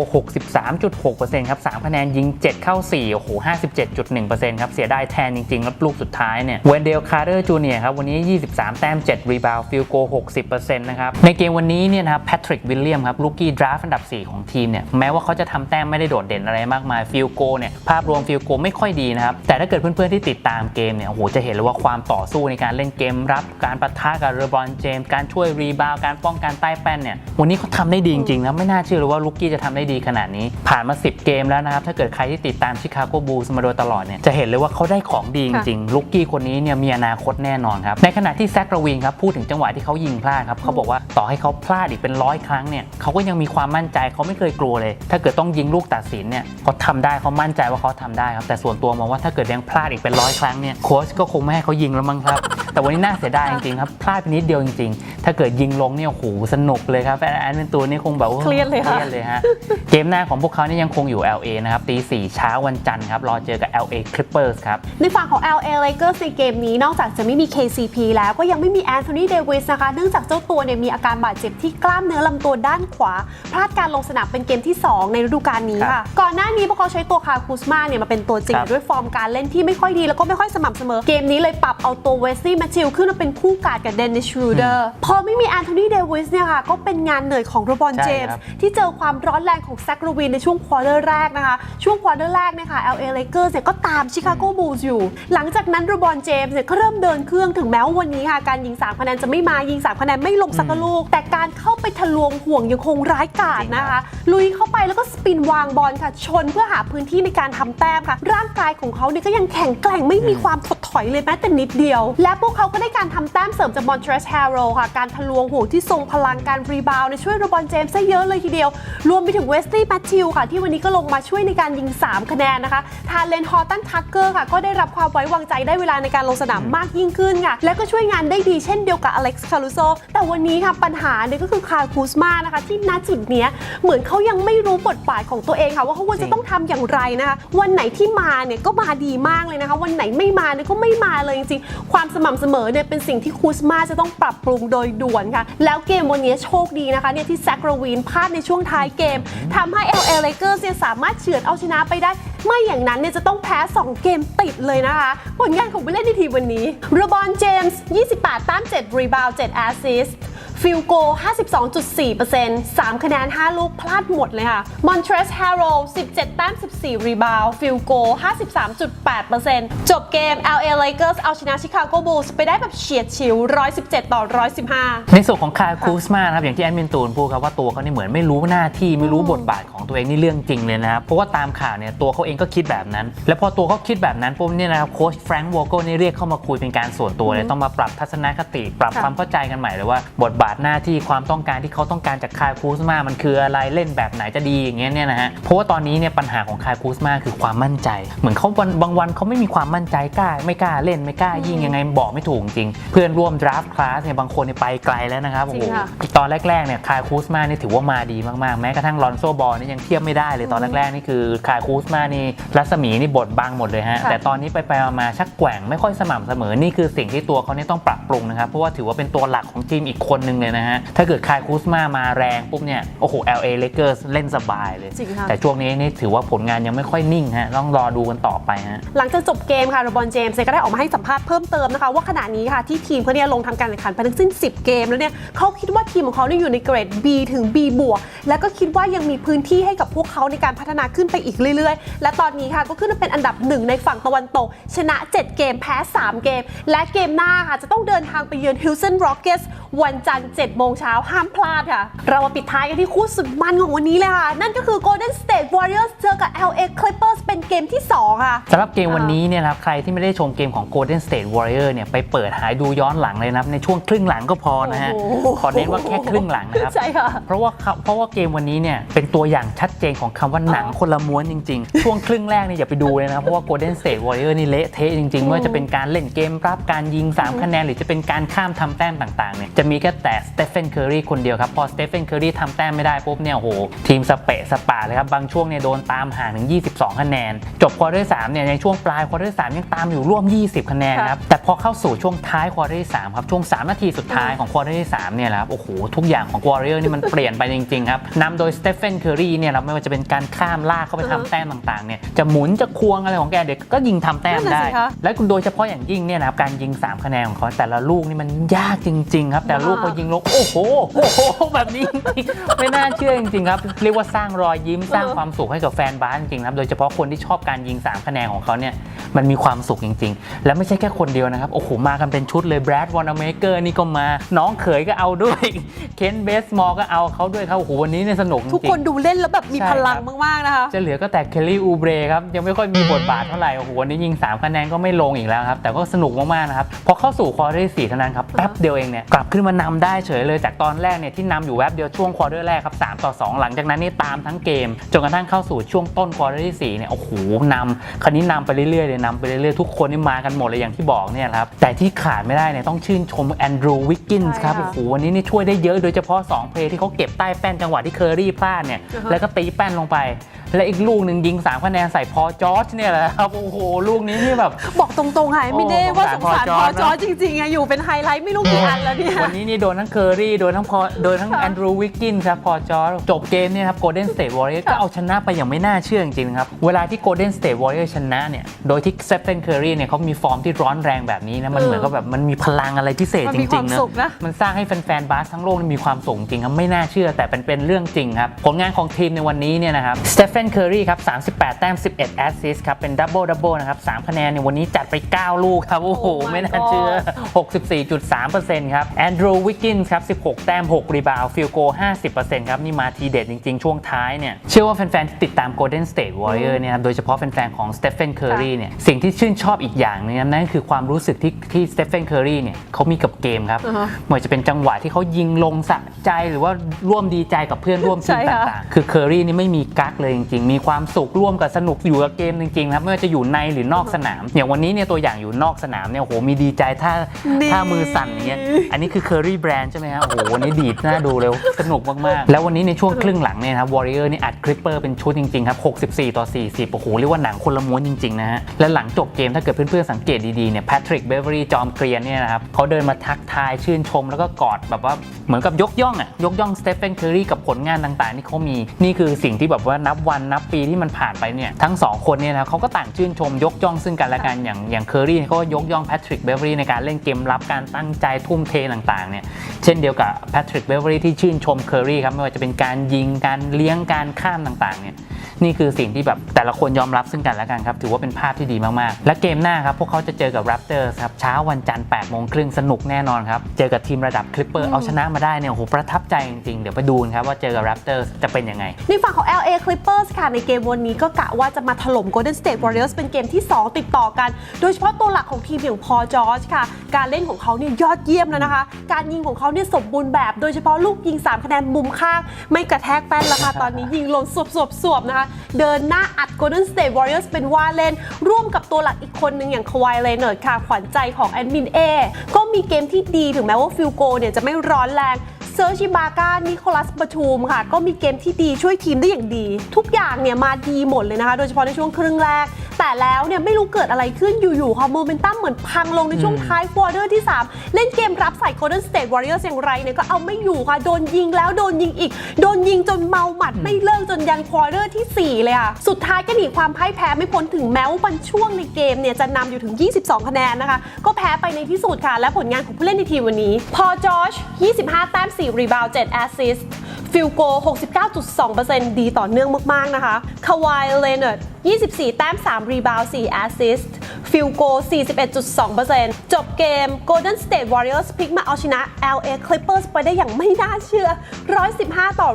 63.6%ครับ 3 คะแนนยิง 7 เข้า 4 โอ้โห 57.1%ครับ เสียดายแทนจริงๆ แล้วลูกสุดท้ายเนี่ยเวนเดลคาร์เดอร์จูเนียครับ วันนี้ 23 แต้ม 7 รีบาว ฟิลโก 60%นะครับ ในเกมวันนี้เนี่ยนะครับแพทริกวิลเลียมครับลูกี้ดราฟต์อันดับ 4 ของทีมเนี่ยแม้ว่าเขาจะทำแต้มไม่ได้โดดเด่นอะไรมากมายฟิลโกเนี่ยภาพรวมฟิลโกไม่ค่อยดีนะครับแต่ถ้าเกิดเพื่อนๆที่ติดตามเกมเนี่ยโอ้โหจะเห็นเลยว่าความต่อสู้ในการเล่นเกมรับการปะทะกับเรบรอนเจมส์การช่วยรีบาวด์การป้องกันใต้แป้นเนี่ยวันนี้เขาทำได้ดีจริงๆนะไม่น่าเชื่อเลยว่าลูกี้จะทำได้ดีขนาดนี้ ผ่านมา 10 เกมแล้วนะครับ ถ้าเกิดใครที่ติดตามชิคาโกบูลส์มาโดยตลอดเนี่ยจะเห็นเลยว่าเขาได้ของดีจริงๆลูกี้คนนี้เนี่ยมีอนาคตแน่นอนครับในขณะที่แซคระวินครับพูดถึงจังหวะที่เขายิงพลาดครับเขาบอกว่าต่อให้เขาพลาดอีกเป็นร้อยครั้งเนี่ยเขาก็ยังมีความมั่นใจเขาไม่เคยกลัวเลย ถ้าเกิดต้องยิงลูกตัดสินเนี่ยเขาทำได้เขามั่นใจว่าเขาทำได้ครับแต่ส่วนตัวมองว่าถ้าเกิดยังพลาดอีกเป็นร้อยครั้งเนี่ยโค้ชก็คงไม่ให้เขายิงแล้วมั้งครับแต่วันนี้น่าเสียดายจริงๆครับพลาดไปนิดเดียวจริงๆ ถ้าเกิดยิงลงเนี่ยโอ้โหสนุกเลยครับแฟนแอนเป็นตัวนี่คงแบบว่าเครียดเลยค่ะเครียดเลยฮะเกมหน้าของพวกเขานี่ยังคงอยู่ LA นะครับตีสี่เช้าวันจันทร์ครับรอเจอกับ LA Clippers ครับในฝั่งของ LA Lakers ในเกมนี้นอกจากจะไม่มี KCP แล้วก็ยังไม่มีแอนโทนีเดวิสนะคะเนื่องจากเจ้าตัวเนี่ยมีอาการบาดเจ็บที่กล้ามเนื้อลำตัวด้านขวา พลาดการลงสนามเป็นเกมที่ 2 ในฤดูกาลนี้ครัค่ะบก่อนหน้านี้พวกเขาใช้ตัวคาคูสมาเนี่ยมาเป็นตัวจริงครับด้วยฟอร์มการเล่นที่ไม่ค่อยดีแล้วก็ไม่ค่อยสม่ำเสมอ เกมนี้เลยปรับเอาตัวเวสซี่แมทธิวขึ้นมาเป็นคู่กาดกับเดนนิสชูเดอร์พอไม่มีแอนโทนีเดวิสเนี่ยค่ะ ก็เป็นงานเหนื่อยของโรบอนใช่เจมครัส์บที่เจอความร้อนแรงของแซคโรวินในช่วงควอเตอร์แรกนะคะ ช่วงควอเตอร์แรกเนี่ยค่ะ LA Lakers เนี่ยก็ตามชิคาโกบูลส์อยู่ หลังจากนั้นโรบอนเจมส์เนี่ยก็เริ่มเดินเครื่องถึงแม้ว่าวันนี้ค่ะ การยิง3คะแนนจะไม่มายิง3คะแนนไม่ลงสักลูก แต่การเข้าไปทะลวงห่วงยังคงร้ายกาจนะคะ ลุยเข้าไปแล้วก็สปินวางบอลค่ะ ชนเพื่อหาพื้นที่ในการทำแต้มค่ะ ร่างกายของเขาเนี่ยก็ยังแข็งแกร่งไม่มีความถดถอยเลยแม้แต่นิดเดียว และพวกเขาก็ได้การทำแต้มเสริมจากมอนเทรสแฮร์โรค่ะ การทะลวงห่วงที่ทรงพลังการรีบาวในช่วยโรบอนเจมส์ได้เยอะเลยทีเดียว รวมไปถึงเวสตี้แมทธิวค่ะ ที่วันนี้ก็ลงมาช่วยในการยิง 3 คะแนนนะคะ ทาเลนฮอตตันทักเกอร์ค่ะ ก็ได้รับความไว้วางใจได้เวลาในการลงสนามมากยิ่งขึ้นค่ะ แล้วก็ช่วยงานได้ดีเช่นเดียวกับอเล็กซ์คารุโซแต่วันนี้ค่ะปัญหาเนี่ยก็คือคาร์คูสมานะคะที่ณจุดเนี้ยเหมือนเขายังไม่รู้บทบาทของตัวเองค่ะ ว่าเขาควรจะต้องทำอย่างไรนะคะวันไหนที่มาเนี่ยก็มาดีมากเลยนะคะ วันไหนไม่มาเนี่ยก็ไม่มาเลยจริงๆความสม่ำเสมอเนี่ยเป็นสิ่งที่คูสมาจะต้องปรับปรุงโดยด่วนค่ะ แล้วเกมวันนี้โชคดีนะคะเนี่ยที่แซกโรวีนพลาดในช่วงท้ายเกมทำให้ LA Lakers เนี่ยสามารถเฉือนเอาชนะไปได้ ไม่อย่างนั้นเนี่ยจะต้องแพ้ 2 เกมติดเลยนะคะ ผลงานของผู้เล่นในทีมวันนี้รบอนเจมส์ 28 แต้ม 7 รีบาวด์ 7 แอสซิสต์ ฟิลโก 52.4% 3 คะแนน 5 ลูกพลาดหมดเลยค่ะมอนเทรสแฮร์โร17 แต้ม 14 รีบาวด์ฟิลโก 53.8%จบเกม LA Lakers เอาชนะชิคาโกบูลส์ไปได้แบบเฉียดฉิว 117 ต่อ 115 ในส่วนของคาร์คูสมานะครับ อย่างที่แอดมินตูนพูดครับว่าตัวเขานี่เหมือนไม่รู้หน้าที่ไม่รู้บทบาทของตัวเองนี่เรื่องจริงเลยนะครับ เพราะว่าตามข่าวเนี่ยตัวเขาเองก็คิดแบบนั้น แล้วพอตัวเขาคิดแบบนั้นปุ๊บเนี่ยนะครับโค้ชแฟรงค์วอลโกนี่เรียกเข้ามาคุยเป็นการส่วนตัวเลยต้องมาปรับทัศนคติ ปรับค่ะความเข้าใจกันใหม่เลยว่าบทบาทหน้าที่ความต้องการที่เขาต้องการจากคาร์คูสมามันคืออะไรเล่นแบบไหนจะดีอย่างเงี้ยเนี่ยนะฮะเพราะว่าตอนนี้เนี่ยปัญหาของคาร์คูสมาคือความมั่นใจ เหมือนเขาวันบางวันเขาไม่มีความมั่นใจกล้า ไม่กล้าเล่นไม่กล้ายิงยังไงบอกไม่ถูกจริง เพื่อนร่วมดราฟต์คลาสเนี่ยบางคนเนี่ยไปไกลแล้วนะครับโอ้จริโหงค่ะตอนแรกๆเนี่ยคายคูสมานี่ถือว่ามาดีมากๆ แม้กระทั่งลอนโซบอลนี่ยังเทียบไม่ได้เลยตอนแรกๆนี่คือคายคูสมานี่รัศมีนี่บดบังหมดเลยฮะค่ะแต่ตอนนี้ไปไปๆมาๆชักแกว่งไม่ค่อยสม่ำเสมอนี่คือสิ่งที่ตัวเขาเนี่ยต้องปรับปรุงนะครับเพราะว่าถือว่าเป็นตัวหลักของทีมอีกคนหนึ่งเลยนะฮะ ถ้าเกิดคายคูสมามาแรงปุ๊บเนี่ย โอ้โห LA Lakers เล่นสบายเลย จริงค่ะแต่ช่วงนี้นี่ถือว่าผลงานยังไม่ค่อยนิ่งฮะ ต้องรอดูกันต่อไปฮะ หลังจากจบเกมค่ะโรบอนเจมส์ก็ได้ออกมาให้สัมภาษณ์เพิ่มเติมนะคะ ว่าขณะนี้ค่ะที่ทีมเขาเนี่ยลงทำการแข่งขันไปทั้งสิ้น 10 เกมแล้วเนี่ยเขาคิดว่าทีมของเขาเนี่ยอยู่ในเกรด B ถึง B บวกและก็คิดว่ายังมีพื้นที่ให้กับพวกเขาในการพัฒนาขึ้นไปอีกเรื่อย ๆ และตอนนี้ค่ะก็ขึ้นมาเป็นอันดับหนึ่งในฝั่งตะวันตก ชนะ 7 เกมแพ้ 3 เกม และเกมหน้าค่ะจะต้องเดินทางไปเยือน Houston Rockets วันจันทร์7โมงเช้าห้ามพลาดค่ะ เรามาปิดท้ายกันที่คู่สุดมันของวันนี้เลยค่ะ นั่นก็คือ Golden State Warriors เจอกับ LA Clippers เป็นเกมที่สองค่ะสำหรับเกมวันนี้เนี่ยนะครับใครที่ไม่ได้ชมเกมของ Golden State Warrior เนี่ยไปเปิดหายดูย้อนหลังเลยนะครับในช่วงครึ่งหลังก็พอนะฮะโอ้โหขอเน้นว่าแค่ครึ่งหลังนะครับใช่ค่ะเพราะว่าเขาเพราะว่าเกมวันนี้เนี่ยเป็นตัวอย่างชัดเจนของคำว่าหนังคนละม้วนจริง ๆ ช่วงครึ่งแรกเนี่ยอย่าไปดูเลยนะครับเพราะว่า Golden State Warrior นี่เละเทะจริงๆไม่ว่าจะเป็นการเล่นเกมรับการยิง 3 คะแนน หรือจะเป็นการข้ามทำแต้มต่างๆเนี่ยจะมีแค่แต่สเตฟ n นเคอรีคนเดียวครับ พอสเตฟ n นเคอรีทำแต้มไม่ได้ปุ๊บเนี่ยโอ้โห ทีมสเปะสปาเลยครับ บางช่วงเนี่ยโดนตามห่างถึง 22 คะแนน จบควอเตอร์สามเนี่ยในช่วงปลายควอเตอร์สามยังตามอยู่ร่วม 20 คะแนนครับ แต่พอเข้าสู่ช่วงท้ายควอเตอร์ที่สามครับช่วง 3 นาทีสุดท้ายของควอเตอร์ที่สามเนี่ยแหละครับโอ้โหทุกอย่างของวอริเออร์นี่มันเปลี่ยนไปจริงๆครับนำโดยสเตฟ n นเคอรีเนี่ยครับไม่ว่าจะเป็นการข้ามลากเข้าไปทำแต้มต่างๆเนี่ยจะหมุนจะควงอะไรของแกเด็กก็ยิงทำแต้มนั่นน่ะได้สิคะและคุณโดยเฉพาะอย่างยิ่งเนี่ยนะครับการยิง 3 คะแนนของเขาแต่ละลูกนี่มันยากจริงๆครับแต่ลูกพอยิงลงโอ้โหโอ้โหแบบนี้จริงๆไม่น่าเชื่อจริงๆครับ เรียกว่าสร้างรอยยิ้มสร้างความสุขให้กับแฟนบาสจริงๆครับโดยเฉพาะคนที่ชอบการยิง 3 คะแนนของเขาเนี่ยมันมีความสุขจริง ๆ และไม่ใช่แค่คนเดียวนะครับโอ้โหมากันเป็นชุดเลยแบรดวอนเมเกอร์นี่ก็มา น้องเขยก็เอาด้วยเคนเบสมอลก็เอาเขาด้วยครับโอ้โหวันนี้เนี่ยสนุกจริงๆทุกคนดูเล่นแล้วแบบมีใช่พลังครับมากๆนะคะจะเหลือก็แต่เคลลี่อูเบรครับยังไม่ค่อยมีบทบาทเท่าไหร่โอ้โหวันนี้ยิง3คะแนนก็ไม่ลงอีกแล้วครับแต่ก็สนุกมากๆนะครับพอเข้าสู่ควอเตอร์ที่4เท่านั้นครับแป๊บเดียวเองเนี่ยกลับขึ้นมานำได้เฉยเลยจากตอนแรกเนี่ยที่นำอยู่แวบเดียวช่วงควอเตอร์แรกครับ3ต่อ 2 หลังจากนั้นนี่ตามทั้งเกม จนกระทั่งเข้าสู่ช่วงต้นควอเตอร์ที่4เนี่ยโอ้โหนำคันนี้นำไปเรื่อยๆเลยนำไปเรื่อยๆทุกคนนี่มากันหมดเลยอย่างที่บอกเนี่ยครับแต่ที่ขาดไม่ได้เนี่ยต้องชื่นชมแอนดรูวิกกินส์ครับใช่ค่ะโอ้โหวันนี้นี่ช่วยได้เยอะโดยเฉพาะสองเพลย์ที่เขาเก็บใต้แป้นจังหวะที่เคอรี่พลาดเนี่ยอือฮะแล้วก็ตีแป้นลงไป และอีกลูกหนึ่งยิง3คะแนนใส่พอจอร์จเนี่ยแหละครับโอ้โหลูกนี้นี่แบบ บอกตรงๆค่ะไม่ได้โอ้ว่าสงสารสงสารพพออจจออจริงๆอะอยู่เป็นไฮไลท์ไม่รู้กี่อันแล้วเนี่ยวันนี้นี่โดนทั้งเคอรี่โดนทั้งพอโดนทั้งค่ะแอนดรูวิกกินครับพอจอร์จจบเกมเนี่ยครับโกลเด้นสเตทวอริเออร์ค่ะก็เอาชนะไปอย่างไม่น่าเชื่อจริงๆครับเวลาที่โกลเด้นสเตทวอริเออร์ชนะเนี่ยโดยที่เซฟเฟนเคอรี่เนี่ยเขามีฟอร์มที่ร้อนแรงแบบนี้นะมันเออเหมือนกับแบบมันมีพลังอะไรพิเศษมันจมีควาริมงๆนะสุขนะมันสร้างให้แฟนๆบาสทั้งโลกนี่มีความสุขจริงครับไม่น่าเชื่อแต่เป็นเป็นเรื่องจริงครับผลงานของทีมในวันนี้เนี่ยนะครับสเตฟ n นเคอรี่ครับ38 แต้ม 11 แอสซิสครับ เป็นดับเบิลดับเบิลนะครับ 3 คะแนนในวันนี้จัดไป 9 ลูกครับ โอ้โห Oh my ไม่น่าเชื่อ 64.3%ครับแอนดรูวิกกินส์ครับ 16 แต้ม 6 รีบาวฟิลโก 50%ครับ นี่มาทีเด็ดจริง ๆ ช่วงท้ายเนี่ย เชื่อว่าแฟน ๆ ที่ติดตาม Golden State Warrior เนี่ยครับโดยเฉพาะแฟน ๆ ของสเตฟ e n นเคอรีเนี่ยสิ่งที่ชื่นชอบอีกอย่างหนึงนะครับนั่นก็คือความรู้สึกที่ที่สเตฟ e n นเคอรีเนี่ยเขามีกับเกมครับอ่าฮะไม่ว่าจะเป็นจังหวะที่เขายิงลงสะใจหรือว่าร่วมดีใจกับเพื่อนร่วมทีมใช่ค่ะต่างๆ คือเคอรี่นี่ไม่มีกักเลยจริงๆ มีความสุขร่วมกับสนุกอยู่กับเกมจริงๆครับไม่ว่าจะอยู่ในหรือนอกสนาม อย่างวันนี้เนี่ยตัวอย่างอยู่นอกสนามเนี่ยโอ้โหมีดีใจท่านี่ท่ามือสั่นอย่างเงี้ยอันนี้คือเคอรี่แบรนด์ใช่ไหมฮะโอ้โหวันนี้ดีดน่าดูเลยสนุกมากๆ แล้ววันนี้ในช่วงครึ่งหลังเนี่ยนะครับวอริเออร์นี่อัดคลิปเปอร์เป็นชุดจริงๆครับ64 ต่อ 40โอ้โหเรียกว่าหนังคนละม้วนจริงๆนะฮะและหลังจบเกมถ้าเกิดเพื่อนๆสังเกตดีๆเนี่ยแพทริกเบเวอรี่จอมเกรียนเนี่ยนะครับเขาเดินมาทักทายชื่นชมแล้วก็กอดแบบว่าเหมือนกับยกย่องอะยกย่องสเตฟ e n นเคอรี่กับผลงานต่างๆที่เขามีนี่คือสิ่งที่แบบว่านับวันนับปีที่มันผ่านไปเนี่ยทั้งสองคนเนี่ยนะเขาก็ต่างชื่นชมยกย่องซึ่งกันและกันอย่างอย่างเคอรี่เขาก็ยกย่องแพทริกเบเวอรี่ในการเล่นเกมรับการตั้งใจทุ่มเทต่างๆเนี่ยเช่นเดียวกับแพทริกเบเวอรี่ที่ชื่นชมเคอรี่ครับไม่ว่าจะเป็นการยิงการเลี้ยงการข้ามต่างๆเนี่ยนี่คือสิ่งที่แบบแต่ละคนยอมรับซึ่งกันและกันครับถือว่าเป็นภาพที่ดีมากๆ และเกมหน้าครับพวกเขาจะเจอกับ Raptors ครับเช้าวันจันทร์8โมงครึ่งสนุกแน่นอนครับเจอกับทีมระดับคลิปเปอร์เอาชนะมาได้เนี่ยโอ้โหประทับใจจริงๆเดี๋ยวไปดูนครับว่าเจอกับ Raptors จะเป็นยังไงในฝั่งของ LA Clippers ค่ะในเกมวันนี้ก็กะว่าจะมาถล่ม Golden State Warriors เป็นเกมที่ 2 ติดต่อกัน โดยเฉพาะตัวหลักของทีมอย่างพอจอร์จค่ะ การเล่นของเขาเนี่ยยอดเยี่ยมแล้วนะคะ การยิงของเขาเนี่ยสมบูรณ์แบบ โดยเฉพาะลูกยิง 3 คะแนนมุมข้าง ไม่กระแทกแป้นแล้วค่ะ ตอนนี้ยิงลงสวบสวบสวบๆนะคะ เดินหน้าอัด Golden State Warriors เป็นว่าเล่น ร่วมกับตัวหลักอีกคนหนึ่งอย่างควายเลเนอร์ค่ะขวัญใจของแอดมินเอก็มีเกมที่ดีถึงแม้ว่าฟิลโกเนี่ยจะไม่ร้อนแรง เซอร์ชิบาก้านิโคลัสปทุมค่ะ ก็มีเกมที่ดีช่วยทีมได้อย่างดี ทุกอย่างเนี่ยมาดีหมดเลยนะคะ โดยเฉพาะในช่วงครึ่งแรก แต่แล้วเนี่ยไม่รู้เกิดอะไรขึ้นอยู่ๆค่ะโมเมนตัมเหมือนพังลงในช่วงท้ายควอเตอร์ที่ 3 เล่นเกมรับใส่ Golden State Warriors อย่างไรเนี่ยก็เอาไม่อยู่ค่ะ โดนยิงแล้วโดนยิงอีก โดนยิงจนเมาหมัดไม่เลิกจนยันควอเตอร์ที่ 4 เลยค่ะ สุดท้ายก็หนีความพ่ายแพ้ไม่พ้นถึงแม้ว่าบางช่วงในเกมเนี่ยจะนำอยู่ถึง 22 คะแนนนะคะ ก็แพ้ไปในที่สุดค่ะ และผลงานของผู้เล่นในทีมวันนี้ พอจอช25 แต้ม 4 รีบาวด์7แอสซิสต์ ฟิลโก 69.2%ดีต่อเนื่องมากๆนะคะคาวายเลเนอร์ด24 แต้ม 3 รีบาวด์4แอสซิสต์ฟิลโก 41.2%จบเกม Golden State Warriors พลิกมาเอาชนะ LA Clippers ไปได้อย่างไม่น่าเชื่อ 115 ต่อ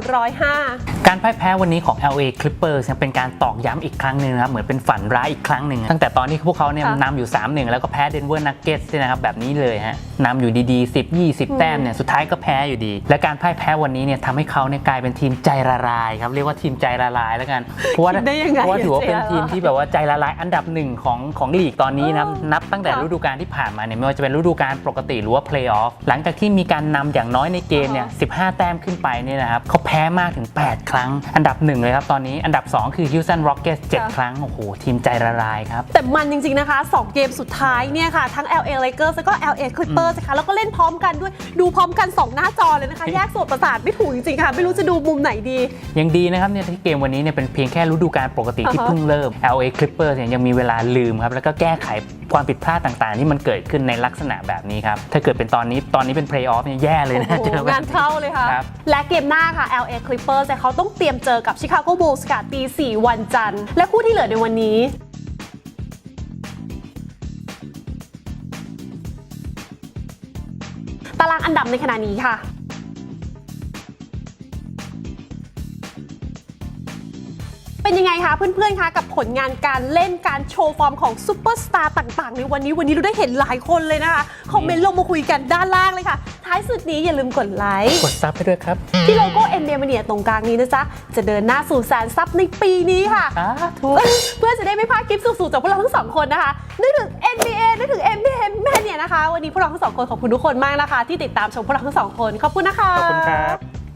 105 การพ่ายแพ้วันนี้ของ LA Clippers เนี่ยเป็นการตอกย้ำอีกครั้งหนึ่งนะครับ เหมือนเป็นฝันร้ายอีกครั้งหนึ่ง ตั้งแต่ตอนที่พวกเขาเนี่ยค่ะนำอยู่ 3-1 แล้วก็แพ้ Denver Nuggets เนี่ยนะครับแบบนี้เลยฮะนำอยู่ดีๆ 10 20 แต้มเนี่ยสุดท้ายก็แพ้อยู่ดี และการพ่ายแพ้วันนี้เนี่ยทำให้เขาเนี่ยกลายเป็นทีมใจละลายครับเรียกว่าทีมใจละลายแล้วกันเพราะว่าคิดได้ยังไงเพราะว่าถือว่าเป็นใจละลาย ทีมที่แบบว่าใจละลายอันดับหนึ่งของของลีกตอนนี้นะครับเออนับตั้งแต่ค่ะฤดูกาลที่ผ่านมาเนี่ยไม่ว่าจะเป็นฤดูกาลปกติหรือว่าเพลย์ออฟหลังจากที่มีการนำอย่างน้อยในเกมเนี่ย15 แต้มขึ้นไปเนี่ยนะครับเขาแพ้มากถึง 8 ครั้ง อันดับหนึ่งเลยครับตอนนี้อันดับ2คือ Houston Rockets 7ครั้งโอ้โหทีมใจละลายครับ แต่มันจริง ๆ นะคะ 2 เกมสุดท้ายเนี่ยค่ะ ทั้ง LA Lakers แล้วก็ LA Clippers นะคะแล้วก็เล่นพร้อมกันด้วยดูพร้อมกัน 2 หน้าจอเลยนะคะ แยกโสดประสาทไม่ถูกจริง ๆ ค่ะไม่รู้จะดูมุมไหนดี ยังดีนะครับเนี่ยที่เกมวันนี้เนี่ยเป็นเพียงแค่ฤดูกาลปกติที่อ่าฮะเพิ่งเริ่ม LA Clippers เนี่ยยังมีเวลาลืมครับแล้วก็แก้ไขความผิดพลาดต่างๆ ที่มันเกิดขึ้นในลักษณะแบบนี้ครับ ถ้าเกิดเป็นตอนนี้ตอนนี้เป็นเพลย์ออฟเนี่ยแย่เลยนะโอ้โหเจอแบบงานเข้าเลยค่ะครับและเกมหน้าค่ะ LA Clippers เนี่ยเขาต้องเตรียมเจอกับ Chicago Bulls ค่ะตี4วันจันทร์ และคู่ที่เหลือในวันนี้ตารางอันดับในขณะนี้ค่ะ เป็นยังไงคะเพื่อนๆคะกับผลงานการเล่นการโชว์ฟอร์มของซูเปอร์สตาร์ต่างๆ ในวันนี้วันนี้เราได้เห็นหลายคนเลยนะคะ คอมเมนต์ลงมาคุยกันด้านล่างเลยค่ะ ท้ายสุดนี้อย่าลืมกดไลค์ กดซับให้ด้วยครับ ที่โลโก้ NBA Mania ตรงกลางนี้นะจ๊ะ จะเดินหน้าสู่แสนซับในปีนี้ค่ะสาธุเพื่อจะได้ไม่พลาดคลิปสุดๆจากพวกเราทั้งสองคนนะคะนึกถึง NBA นึกถึง NBA Mania นะคะ วันนี้พวกเราทั้งสองคนขอบคุณทุกคนมากนะคะ ที่ติดตามชมพวกเราทั้งสองคนขอบคุณนะคะขอบคุณครับ